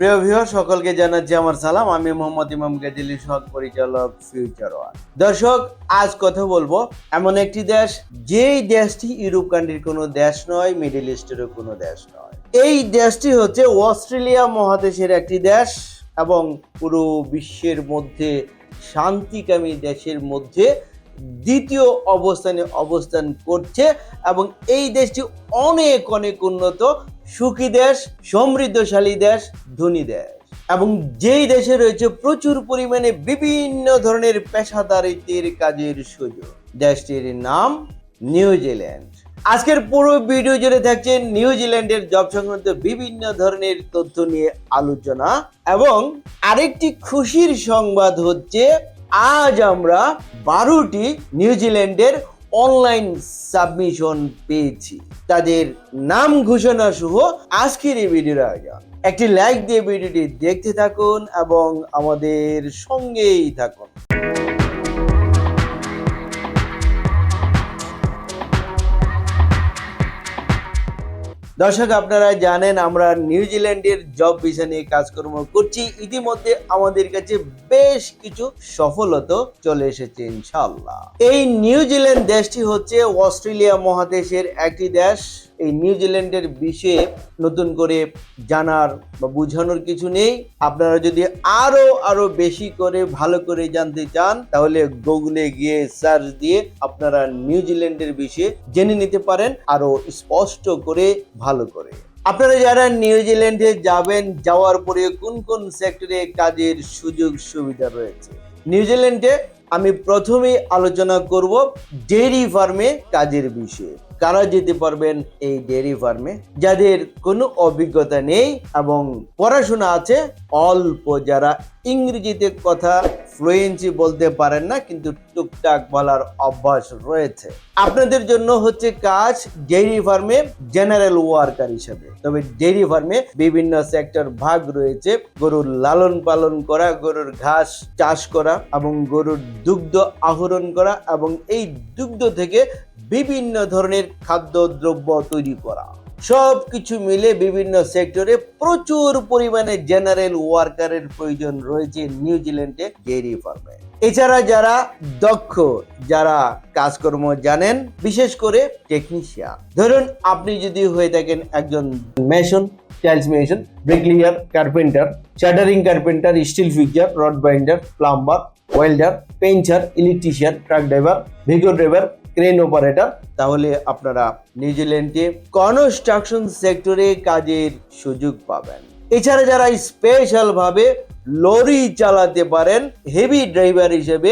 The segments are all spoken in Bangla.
প্রিয় ভিউ সকলকে জানাচ্ছি আমার সালাম। আমি মোহাম্মদ ইমাম গাজিলি সহ পরিচালক ফিউচার দর্শক, আজ কথা বলব এমন একটি দেশ, যেই দেশটি ইউরোপ কান্ট্রির কোনো দেশ নয় মিডল ইস্টেরও কোনো দেশ নয়। এই দেশটি হচ্ছে অস্ট্রেলিয়া মহাদেশের একটি দেশ এবং পুরো বিশ্বের মধ্যে শান্তিকামী দেশের মধ্যে দ্বিতীয় অবস্থানে অবস্থান করছে এবং এই দেশটি অনেক অনেক উন্নত, সুখী দেশ, সমৃদ্ধশালী দেশ, ধনী দেশ। এবং যেই দেশে রয়েছে প্রচুর পরিমাণে বিভিন্ন ধরনের পেশাদারিত্বের কাজের সুযোগ। দেশটির নাম নিউজিল্যান্ড আজকের পুরো ভিডিও জুড়ে থাকছে নিউজিল্যান্ডের জব সংক্রান্ত বিভিন্ন ধরনের তথ্য নিয়ে আলোচনা এবং আরেকটি খুশির সংবাদ হচ্ছে আজ আমরা বারোটি নিউজিল্যান্ডের অনলাইন সাবমিশন পেয়েছি। তাদের নাম ঘোষণা সহ আজকের এই ভিডিওর আয়োজন। একটি লাইক দিয়ে ভিডিওটি দেখতে থাকুন এবং আমাদের সঙ্গেই থাকুন। দর্শক আপনারা জানেন, আমরা নিউজিল্যান্ডের জব ভিসা নিয়ে কাজকর্ম করছি। ইতিমধ্যে আমাদের কাছে বেশ কিছু সফলতা চলে এসেছে ইনশাল্লাহ এই নিউজিল্যান্ড দেশটি হচ্ছে অস্ট্রেলিয়া মহাদেশের একটি দেশ। এই নিউজিল্যান্ডের বিষয়ে নতুন করে জানার বা বোঝানোর কিছু নেই। আপনারা যদি আরও আরও বেশি করে ভালো করে জানতে চান, তাহলে গুগলে গিয়ে সার্চ দিয়ে আপনারা নিউজিল্যান্ডের বিষয়ে জেনে নিতে পারেন, আরও স্পষ্ট করে, ভালো করে। আপনারা যারা নিউজিল্যান্ডে যাবেন, যাওয়ার পরে কোন কোন সেক্টরে কাজের সুযোগ সুবিধা রয়েছে? নিউজিল্যান্ডে আমি প্রথমেই আলোচনা করব ডেইরি ফার্মে কাজের বিষয়ে। কারা যেতে পারবেন এই ডেয়ারি ফার্মে? যাদের কোনো অভিজ্ঞতা নেই এবং পড়াশোনা আছে, অল্প যারা ইংরেজিতে কথা ফ্লুয়েন্সি বলতে পারেন না, কিন্তু টুকটাক বলার অভ্যাস রয়েছে। আপনাদের জন্য হচ্ছে কাজ ডেইরি ফার্মে জেনারেল ওয়ার্কার হিসেবে। তবে ডেইরি ফার্মে বিভিন্ন সেক্টর ভাগ রয়েছে, গরুর লালন পালন করা, গরুর ঘাস চাষ করা এবং গরুর দুগ্ধ আহরণ করা এবং এই দুগ্ধ থেকে বিভিন্ন ধরনের খাদ্যদ্রব্য তৈরি করা। সব কিছু মিলে বিভিন্ন সেক্টরে প্রচুর পরিমাণে জেনারেল ওয়ার্কারের প্রয়োজন রয়েছে নিউজিল্যান্ডে ডেয়ারি ফার্মে এছাড়া যারা দক্ষ, যারা কাজকর্ম জানেন, বিশেষ করে টেকনিশিয়ান ধরুন, আপনি যদি হয়ে থাকেন একজন mason tiles mason bricklayer carpenter shuttering carpenter steel fixer rod binder plumber welder painter electrician truck driver Vigo driver crane operator তাহলে আপনারা নিউজিল্যান্ডে কনস্ট্রাকশন সেক্টরে কাজের সুযোগ পাবেন। এছাড়া যারা স্পেশাল ভাবে লরি চালাতে পারেন হেভি ড্রাইভার হিসেবে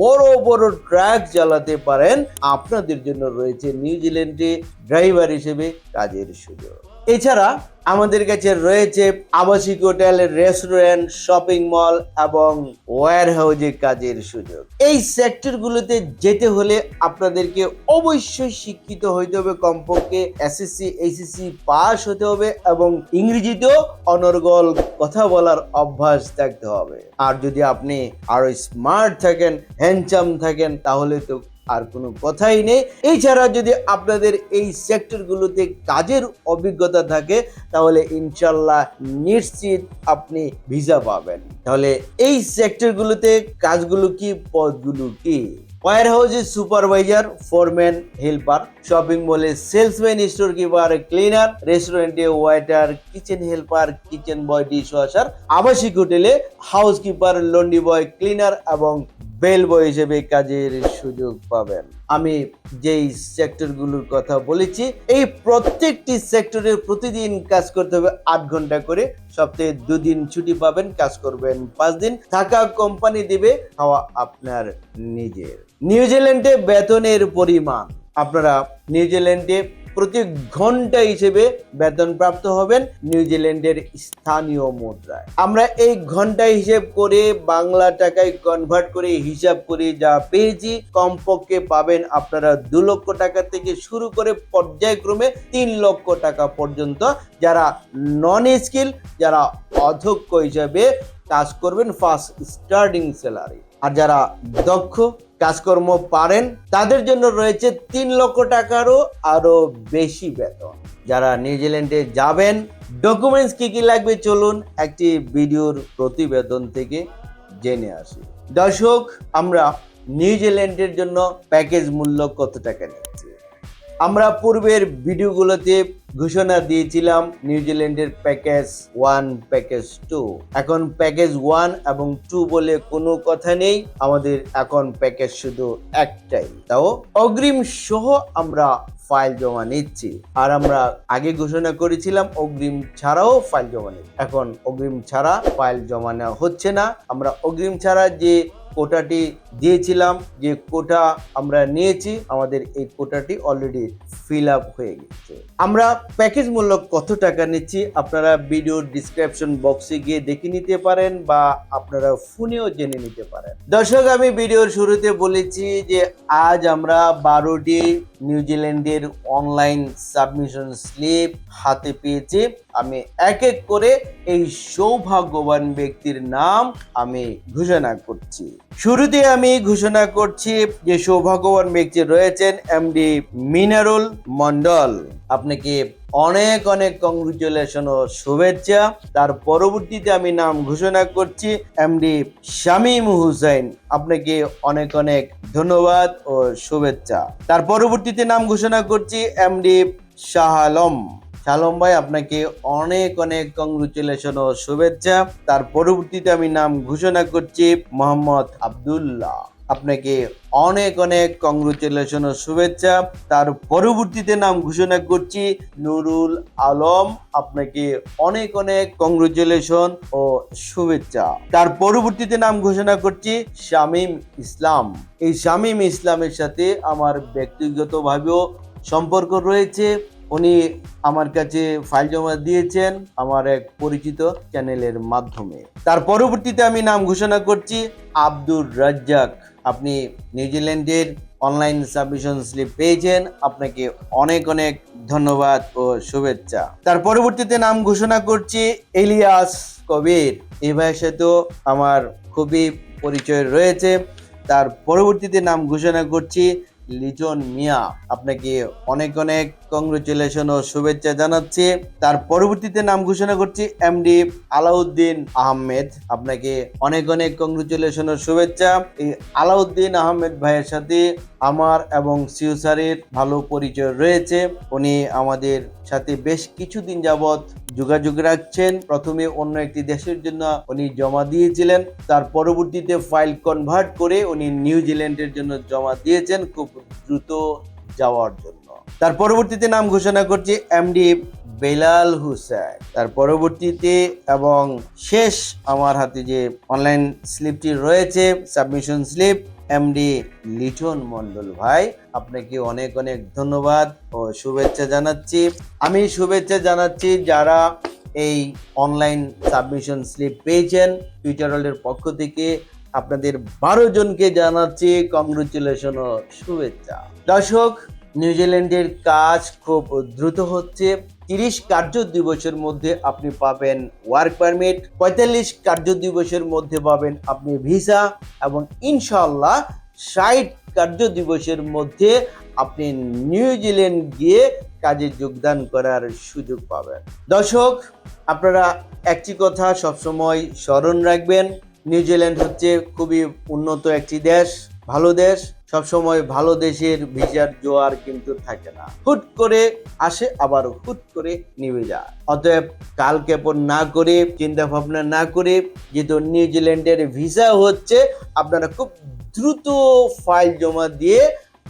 বড় বড় ট্রাক চালাতে পারেন, আপনাদের জন্য রয়েছে নিউজিল্যান্ডে ড্রাইভার হিসেবে কাজের সুযোগ। এছাড়া আমাদের কাছে রয়েছে আবাসিক হোটেল রেস্টুরেন্ট শপিং মল এবং ওয়্যার হাউজে কাজের সুযোগ। এই সেক্টরগুলোতে যেতে হলে আপনাদেরকে অবশ্যই শিক্ষিত হইতে হবে। কমপক্ষে এসএসসি এইচএসসি পাস হতে হবে এবং ইংরেজিতেও অনর্গল কথা বলার অভ্যাস থাকতে হবে। আর যদি আপনি আরও স্মার্ট থাকেন হ্যান্ডসাম থাকেন, তাহলে তো আর কোনো কথাই নেই। এছাড়া যদি আপনাদের এই সেক্টরগুলোতে কাজের অভিজ্ঞতা থাকে, তাহলে ইনশাল্লাহ নিশ্চিত আপনি ভিসা পাবেন। তাহলে এই সেক্টরগুলোতে কাজগুলো কি, পদগুলো কি? ওয়ার হাউসে সুপারভাইজার, ফোরম্যান, হেল্পার, শপিং মলে সেলসম্যান, স্টোর কিপার, ক্লিনার, রেস্টুরেন্টে waiter, kitchen helper, kitchen boy dish washer আবাসিক হোটেলে house keeper laundry boy, cleaner এবং বেল বয় হিসেবে কাজের সুযোগ পাবেন। আমি যেই সেক্টরগুলোর কথা বলেছি, এই প্রত্যেকটি সেক্টরে প্রতিদিন কাজ করতে হবে আট ঘণ্টা করে। সপ্তাহে দুদিন ছুটি পাবেন, কাজ করবেন পাঁচ দিন। থাকা কোম্পানি দিবে, খাওয়া আপনার নিজের। নিউজিল্যান্ডে বেতনের পরিমাণ। আপনারা নিউজিল্যান্ডে প্রতি ঘণ্টা হিসেবে বেতন প্রাপ্ত হবেন নিউজিল্যান্ডের স্থানীয় মুদ্রায়। আমরা এই ঘণ্টা হিসেব করে বাংলা টাকায় কনভার্ট করে হিসাব করে যা পেয়েছি, কমপক্ষে পাবেন আপনারা দু লক্ষ টাকা থেকে শুরু করে পর্যায়ক্রমে তিন লক্ষ টাকা পর্যন্ত। যারা নন স্কিল যারা অধ্যক্ষ হিসাবে কাজ করবেন ফার্স্ট স্টার্টিং স্যালারি আর যারা দক্ষ কাজকর্ম পারেন, তাদের জন্য রয়েছে তিন লক্ষ টাকারও আরও বেশি বেতন। যারা নিউজিল্যান্ডে যাবেন, ডকুমেন্টস কী কী লাগবে চলুন একটি ভিডিওর প্রতিবেদন থেকে জেনে আসি। দর্শক, আমরা নিউজিল্যান্ডের জন্য প্যাকেজ মূল্য কত টাকা নিচ্ছি? আমরা পূর্বের ভিডিওগুলোতে ঘোষণা দিয়েছিলাম নিউজিল্যান্ডের প্যাকেজ ওয়ান, প্যাকেজ টু। এখন প্যাকেজ ওয়ান এবং টু বলে কোনো কথা নেই। আমাদের এখন প্যাকেজ শুধু একটাই। তাও অগ্রিম সহ আমরা ফাইল জমা নিচ্ছি। আর আমরা আগে ঘোষণা করেছিলাম অগ্রিম ছাড়াও ফাইল জমা নিচ্ছি এখন অগ্রিম ছাড়া ফাইল জমা নেওয়া হচ্ছে না। আমরা অগ্রিম ছাড়া যে কোটাটি দিয়েছিলাম, যে কোটা আমরা নিয়েছি, আমাদের এই কোটাটি অলরেডি ফিল আপ হয়ে গেছে আমরা প্যাকেজ মূল্য কত টাকা নিচ্ছি, আপনারা ভিডিও ডিসক্রিপশন বক্সে গিয়ে দেখে নিতে পারেন বা আপনারা ফোনেও জেনে নিতে পারেন। দর্শক, আমি ভিডিওর শুরুতে বলেছি যে আজ আমরা বারোটি নিউজিল্যান্ডের অনলাইন সাবমিশন স্লিপ হাতে পেয়েছে। আমি এক এক করে এই সৌভাগ্যবান ব্যক্তির নাম আমি ঘোষণা করছি। শুরুতে আমি ঘোষণা করছি যে সৌভাগ্যবান ব্যক্তি রয়েছেন এমডি মিনারুল মন্ডল আপনাকে অনেক অনেক কংগ্রেচুলেশন ও শুভেচ্ছা। তার পরবর্তীতে আমি নাম ঘোষণা করছি এমডি শামীম হুসাইন। আপনাকে অনেক অনেক ধন্যবাদ ও শুভেচ্ছা। তার পরবর্তীতে নাম ঘোষণা করছি এমডি শাহ আলম। শালম ভাই, আপনাকে অনেক অনেক কংগ্রেচুলেশন ও শুভেচ্ছা। তার পরবর্তীতে আমি নাম ঘোষণা করছি, মোহাম্মদ আব্দুল্লাহ। আপনাকে অনেক অনেক কংগ্রেচুলেশন ও শুভেচ্ছা। তার পরবর্তীতে নাম ঘোষণা করছি নুরুল আলম। আপনাকে অনেক অনেক কংগ্রেচুলেশন ও শুভেচ্ছা। তার পরবর্তীতে নাম ঘোষণা করছি শামীম ইসলাম। এই শামীম ইসলামের সাথে আমার ব্যক্তিগতভাবেও সম্পর্ক রয়েছে। উনি আমার কাছে ফাইল জমা দিয়েছেন আমার এক পরিচিত চ্যানেলের মাধ্যমে। তার পরবর্তীতে আমি নাম ঘোষণা করছি আব্দুর রাজ্জাক। আপনি নিউজিল্যান্ডের অনলাইন সাবমিশন স্লিপ পেয়েছেন। আপনাকে অনেক অনেক ধন্যবাদ ও শুভেচ্ছা। তার পরবর্তীতে নাম ঘোষণা করছি এলিয়াস কবির। এই ভাইয়ের সাথেও আমার খুবই পরিচয় রয়েছে। তার পরবর্তীতে নাম ঘোষণা করছি লিজন মিয়া। আপনাকে অনেক অনেক কংগ্রেচুলেশন ও শুভেচ্ছা জানাচ্ছি। তার পরবর্তীতে নাম ঘোষণা করছি এমডি আলাউদ্দিন আহমেদ আপনাকে অনেক অনেক কংগ্রেচুলেশন ও শুভেচ্ছা। এই আলাউদ্দিন আহমেদ ভাইয়ের সাথে আমার এবং সিউসারের ভালো পরিচয় রয়েছে। উনি আমাদের সাথে বেশ কিছুদিন যাবৎ যোগাযোগ রাখছেন। প্রথমে অন্য একটি দেশের জন্য উনি জমা দিয়েছিলেন। তার পরবর্তীতে ফাইল কনভার্ট করে উনি নিউজিল্যান্ডের জন্য জমা দিয়েছেন। খুব দ্রুত যাওয়ার জন্য। তার পরবর্তীতে নাম ঘোষণা করছি এমডি বেলাল হুসাইন তার পরবর্তীতে এবং শেষ আমার হাতে যে অনলাইন স্লিপটি রয়েছে submission slip MD Liton Mondal ভাই, আপনাকে অনেক অনেক ধন্যবাদ ও শুভেচ্ছা জানাচ্ছি। আমি শুভেচ্ছা জানাচ্ছি যারা এই অনলাইন সাবমিশন স্লিপ পেয়েছেন টুইটারের পক্ষ থেকে। আপনাদের বারো জনকে জানাচ্ছি কংগ্রেচুলেশন ও শুভেচ্ছা। দর্শক নিউজিল্যান্ডের কাজ খুব দ্রুত হচ্ছে। তিরিশ কার্য দিবসের মধ্যে আপনি পাবেন ওয়ার্ক পারমিট পঁয়তাল্লিশ কার্য দিবসের মধ্যে পাবেন আপনি ভিসা এবং ইনশাল্লাহ ষাট কার্য দিবসের মধ্যে আপনি নিউজিল্যান্ড গিয়ে কাজে যোগদান করার সুযোগ পাবেন। দর্শক, আপনারা একটি কথা সবসময় স্মরণ রাখবেন, নিউজিল্যান্ড হচ্ছে খুবই উন্নত একটি দেশ, ভালো দেশ। সবসময় ভালো দেশের ভিসার জোয়ার কিন্তু থাকে না। হুট করে আসে আবার হুট করে নিভে যায়। অতএব কাল কেপন না করে চিন্তা ভাবনা না করে, যেহেতু নিউজিল্যান্ডের ভিসা হচ্ছে, আপনারা খুব দ্রুত ফাইল জমা দিয়ে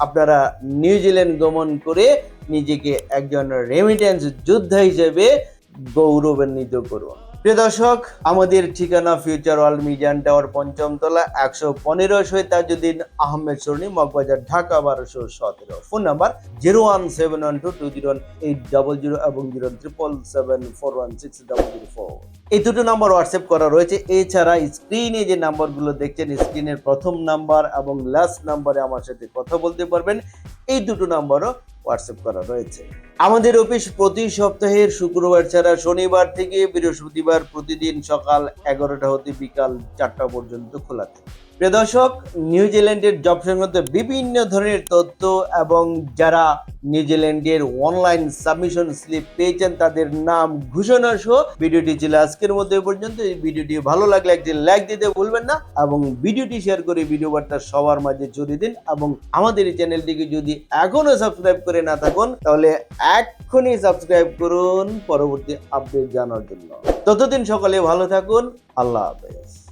আপনারা নিউজিল্যান্ড গমন করে নিজেকে একজন রেমিটেন্স যোদ্ধা হিসেবে গৌরবান্বিত করুন। প্রিয় দর্শক, আমাদের ঠিকানা ফিউচার ওয়ার্ল্ড মিজান টাওয়ার পঞ্চম তলা একশো পনেরো শহীদ তাজুদ্দিন আহমেদ সরণি, মগবাজার, ঢাকা বারোশো সতেরো। Phone number zero one seven one two two zero eight double zero এবং zero triple seven four one six double zero four এই দুটো নাম্বার হোয়াটসঅ্যাপ করা রয়েছে। এছাড়া স্ক্রিনে যে নাম্বারগুলো দেখছেন স্ক্রিনের প্রথম নাম্বার এবং লাস্ট নাম্বারে আমার সাথে কথা বলতে পারবেন। এই দুটো নাম্বারও হোয়াটসঅ্যাপ করা রয়েছে। আমাদের অফিস প্রতি সপ্তাহের শুক্রবার ছাড়া শনিবার থেকে বৃহস্পতিবার প্রতিদিন সকাল এগারোটা হতে বিকাল চারটা পর্যন্ত খোলা থাকে। প্রিয় দর্শক, নিউজিল্যান্ডের জব সংক্রান্ত বিভিন্ন ধরনের তথ্য এবং যারা নিউজিল্যান্ডের অনলাইন সাবমিশন স্লিপ পেয়েছেন তাদের নাম, ঘোষণা সহ ভিডিওটি ছিল আজকের মধ্যে পর্যন্ত। এই ভিডিওটি ভালো লাগলে একটি লাইক দিতে ভুলবেন না এবং ভিডিওটি শেয়ার করে ভিডিও বার্তা সবার মাঝে ছড়িয়ে দিন এবং আমাদের এই চ্যানেলটিকে যদি এখনও সাবস্ক্রাইব করে না থাকুন, তাহলে এক্ষুনি সাবস্ক্রাইব করুন, পরবর্তী আপডেট জানার জন্য। ততদিন সকালে ভালো থাকুন, আল্লাহ হাফেজ।